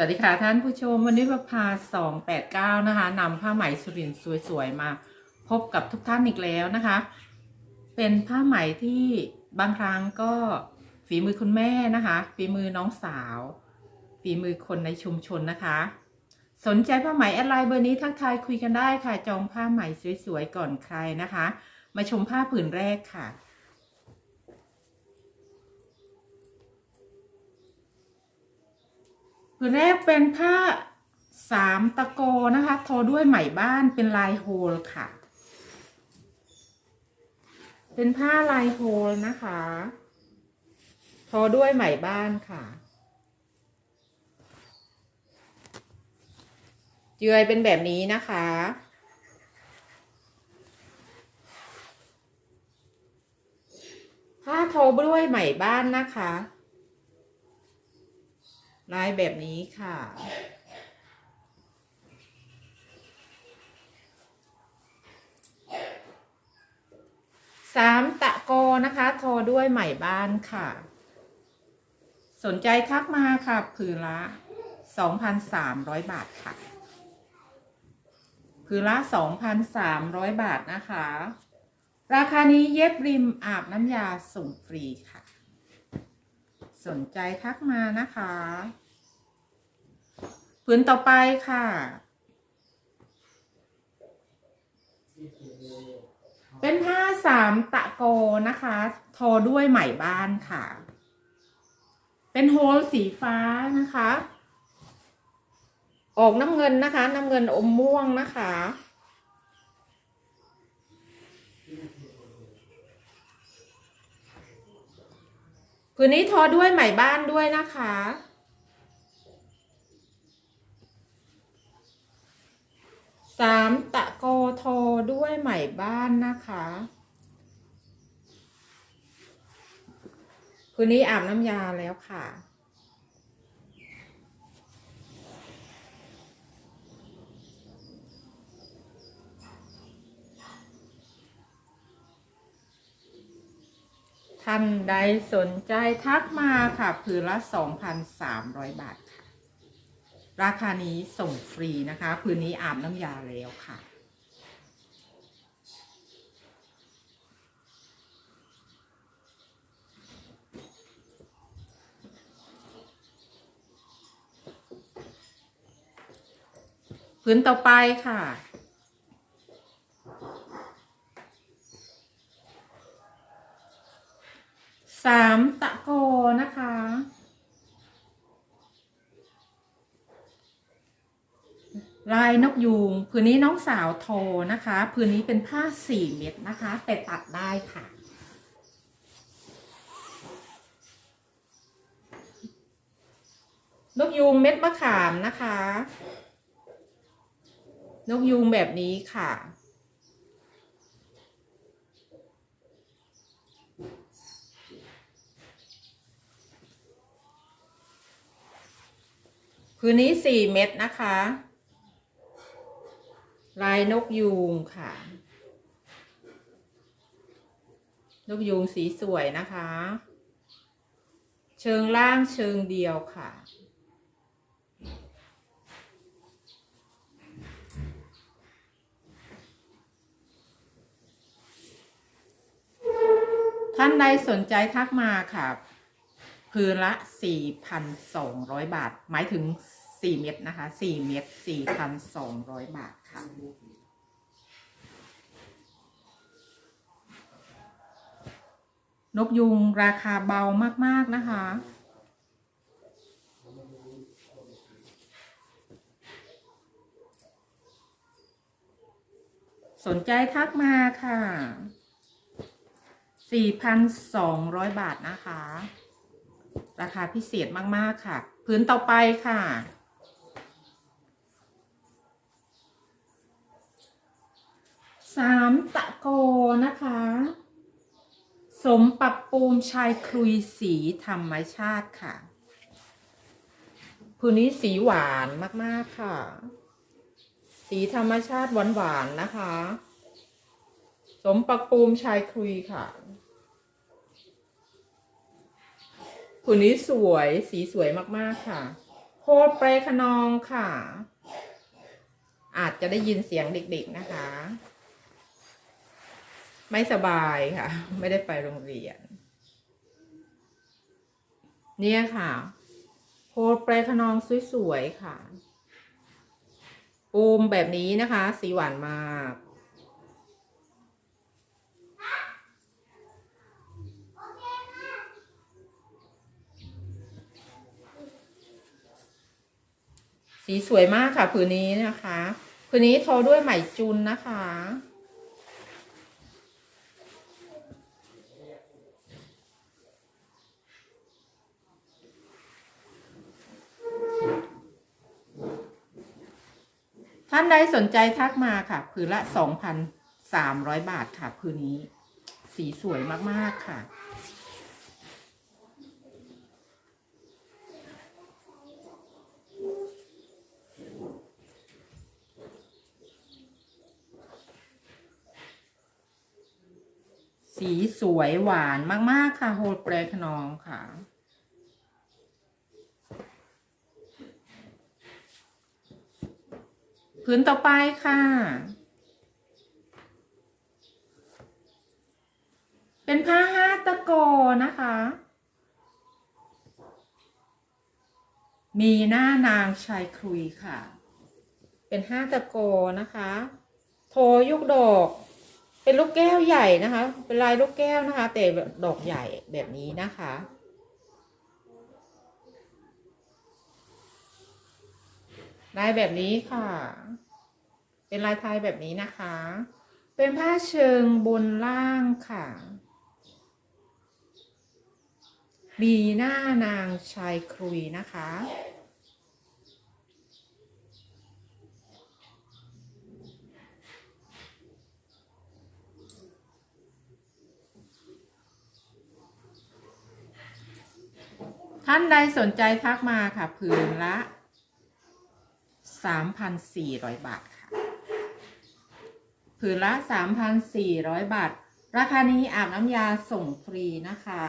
สวัสดีค่ะท่านผู้ชมวันนี้ประพา289นะคะนำผ้าไหมสุรินสวยๆมาพบกับทุกท่านอีกแล้วนะคะ เป็นผ้าไหมที่บางครั้งก็ฝีมือคุณแม่นะคะ ฝีมือน้องสาว ฝีมือคนในชุมชนนะคะ สนใจผ้าไหมแอดไลน์เบอร์นี้ทักทายคุยกันได้ค่ะ จองผ้าไหมสวยๆก่อนใครนะคะ มาชมผ้าผืนแรกค่ะ ผืนแรกเป็นผ้าสามตะโกนะคะ ทอด้วยไหมบ้านเป็นลายโฮลค่ะ เป็นผ้าลายโฮลนะคะ ทอด้วยไหมบ้านค่ะเจือยเป็นแบบนี้นะคะผ้าทอด้วยไหมบ้านนะคะ ลายแบบนี้ค่ะ สามตะโกนะคะ ทอด้วยไหมบ้านค่ะ สนใจทักมาค่ะผืนละ 2,300 บาทค่ะผืนละ 2,300 บาทนะคะ ราคานี้เย็บริมอาบน้ำยาส่งฟรีค่ะ สนใจทักมานะคะ ผืนต่อไปค่ะ เป็นผ้าสามตะโกนะคะ ทอด้วยไหมบ้านค่ะ เป็นโฮลสีฟ้านะคะ ออกน้ำเงินนะคะ น้ำเงินอมม่วงนะคะ ผืนนี้ทอด้วยไหมบ้านด้วยนะคะ สามตะโกทอด้วยไหมบ้านนะคะคืนนี้อาบน้ำยาแล้วค่ะ ท่านใดสนใจทักมาค่ะผืนละ 2,300 บาทค่ะ ราคานี้ส่งฟรีนะคะผืนนี้อาบน้ำยาแล้วค่ะผืนต่อไปค่ะ สามตะโกนะคะ ลายนกยูงผืนนี้น้องสาวโทนะคะผืนนี้เป็นผ้าสี่เม็ดนะคะ แต่ตัดได้ค่ะ นกยูงเม็ดมะขามนะคะ นกยูงแบบนี้ค่ะ คืนนี้สี่เม็ดนะคะ ลายนกยูงค่ะ นกยูงสีสวยนะคะ เชิงล่างเชิงเดียวค่ะท่านใดสนใจทักมาค่ะ พืนละ4,200บาท หมายถึง4เม็ดนะคะ4เม็ด4,200บาทค่ะนกยุงราคาเบามาก ๆ นะคะ สนใจทักมาค่ะ 4,200 บาทนะคะ ราคาพิเศษมากๆค่ะ พื้นต่อไปค่ะ สามตะโกนะคะ สมปรับปูมชายคลุยสีธรรมชาติค่ะพื้นนี้สีหวานมากๆค่ะ สีธรรมชาติหวานๆนะคะ สมปรับปูมชายคลุยค่ะ ผืนนี้สวยสีสวยมากๆค่ะดเปรขนองค่ะ อาจจะได้ยินเสียงเด็กๆนะคะ ไม่สบายค่ะ ไม่ได้ไปโรงเรียน เนี่ยค่ะโพดเปรขนองสวยๆค่ะปูมแบบนี้นะคะ สีหวานมาก สีสวยมากค่ะผืนนี้นะคะผืนนี้ทอด้วยไหมจุนนะคะ ท่านใดสนใจทักมาค่ะผืนละ2,300บาทค่ะผืนนี้ สีสวยมาก ๆ ค่ะ สีสวยหวานมาก ๆ ค่ะ โฮลเปรขนองค่ะ พื้นต่อไปค่ะ เป็นผ้าห้าตะโกนะคะ มีหน้านางชายครุยค่ะ เป็นห้าตะโกนะคะ โทยุกดอก เป็นลูกแก้วใหญ่นะคะ เป็นลายลูกแก้วนะคะ แต่ดอกใหญ่แบบนี้นะคะ ลายแบบนี้ค่ะ เป็นลายไทยแบบนี้นะคะ เป็นผ้าเชิงบนล่างค่ะมีหน้านางชายครุยนะคะ ท่านใดสนใจทักมาค่ะผืนละ 3,400 บาทค่ะ ผืนละ 3,400 บาท ราคานี้อาบน้ำยาส่งฟรีนะคะ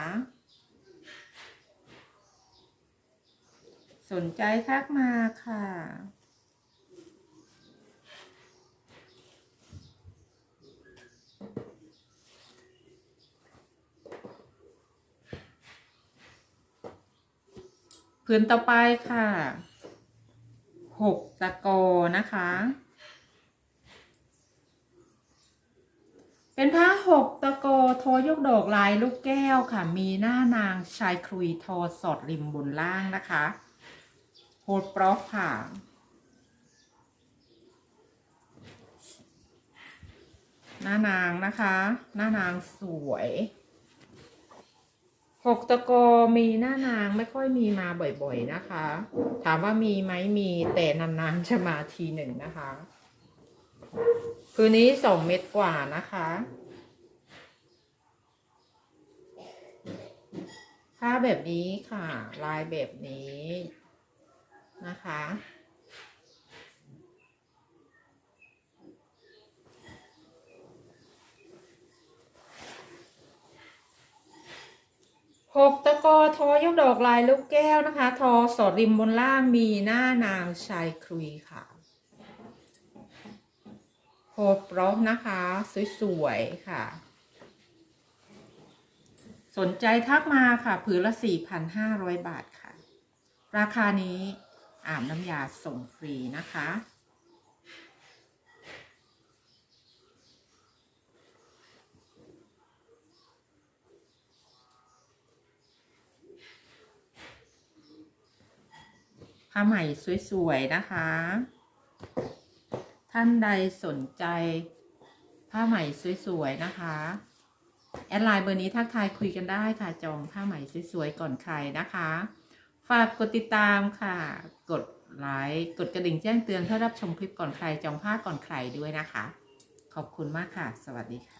สนใจทักมาค่ะ ผืนต่อไปค่ะหกตะโกนะคะ เป็นผ้าหกตะโกโทยกดอกลายลูกแก้วค่ะ มีหน้านางชายครุยทอสอดริมบนล่างนะคะโฮดปรอกค่ะหน้านางนะคะ หน้านางสวย หกตะกอมีหน้านางไม่ค่อยมีมาบ่อยๆนะคะ ถามว่ามีไหมมีแต่นานๆจะมาทีหนึ่งนะคะคืนนี้สองเม็ดกว่านะคะผ้าแบบนี้ค่ะ ลายแบบนี้นะคะ หกตะกอทอยกดอกลายลูกแก้วนะคะ ทอสอดริมบนล่างมีหน้านางชายครุยค่ะโฮปรอฟนะคะ สวยๆค่ะ สนใจทักมาค่ะ ผืนละ 4,500 บาทค่ะ ราคานี้อาบน้ำยาส่งฟรีนะคะาไหม่สวยๆนะคะ ท่านใดสนใจผ้าไหม่สวยๆนะคะ แอดไลน์เบอร์นี้ทักทายคุยกันได้ค่ะ จองผ้าไหม่สวยๆก่อนใครนะคะ ฝากกดติดตามค่ะ กดไลค์กดกระดิ่งแจ้งเตือนเพื่อรับชมคลิปก่อนใครจองผ้าก่อนใครด้วยนะคะ ขอบคุณมากค่ะ สวัสดีค่ะ